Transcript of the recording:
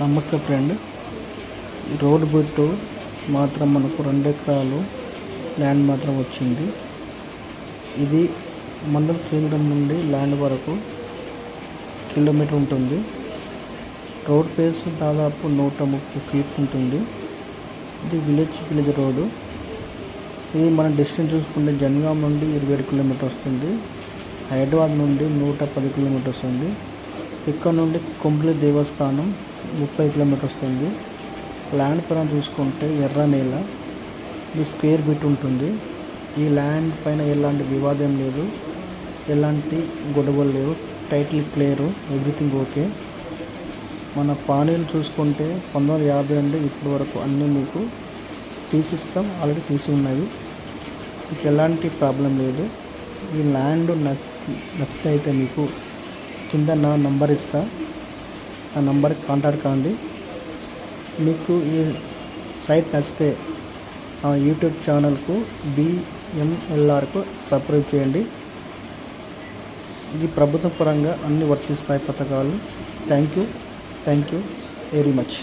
నమస్తే ఫ్రెండ్. ఈ road bit మాత్రం మనకు రెండు ఎకరాలు ల్యాండ్ మాత్రం వచ్చింది. ఇది మండల కేంద్రం నుండి ల్యాండ్ వరకు కిలోమీటర్ ఉంటుంది. రోడ్ పేస్ దాదాపు నూట ముప్పై ఫీట్ ఉంటుంది. ఇది విలేజ్ విలేజ్ రోడ్డు. ఇది మన డిస్టెన్స్ చూసుకుంటే జనగాం నుండి ఇరవై ఏడు కిలోమీటర్ వస్తుంది. హైదరాబాద్ నుండి నూట పది కిలోమీటర్ వస్తుంది ఇక్కడ నుండి కుంబ్లి దేవస్థానం ముప్పై కిలోమీటర్ వస్తుంది ల్యాండ్ పరం చూసుకుంటే ఎర్ర నేల ఇది స్క్వేర్ బిట్ ఉంటుంది. ఈ ల్యాండ్ పైన ఎలాంటి వివాదం లేదు. ఎలాంటి గొడవలు లేవు. Title clear everything okay. మన పానీలు చూసుకుంటే పంతొమ్మిది వందల యాభై నుండి ఇప్పటి వరకు అన్నీ మీకు తీసిస్తాం. ఆల్రెడీ తీసి ఉన్నవి. మీకు ఎలాంటి ప్రాబ్లం లేదు. ఈ ల్యాండ్ నచ్చి నచ్చితే అయితే మీకు కింద నా నంబర్ ఇస్తా. నా నంబర్కి కాంటాక్ట్ కాండి. మీకు ఈ సైట్ నచ్చితే ఆ యూట్యూబ్ ఛానల్కు బిఎంఎల్ఆర్కు సబ్స్క్రైబ్ చేయండి. ఇది ప్రభుత్వ పరంగా అన్ని వర్తిస్తాయి పథకాలు. Thank you. Thank you very much.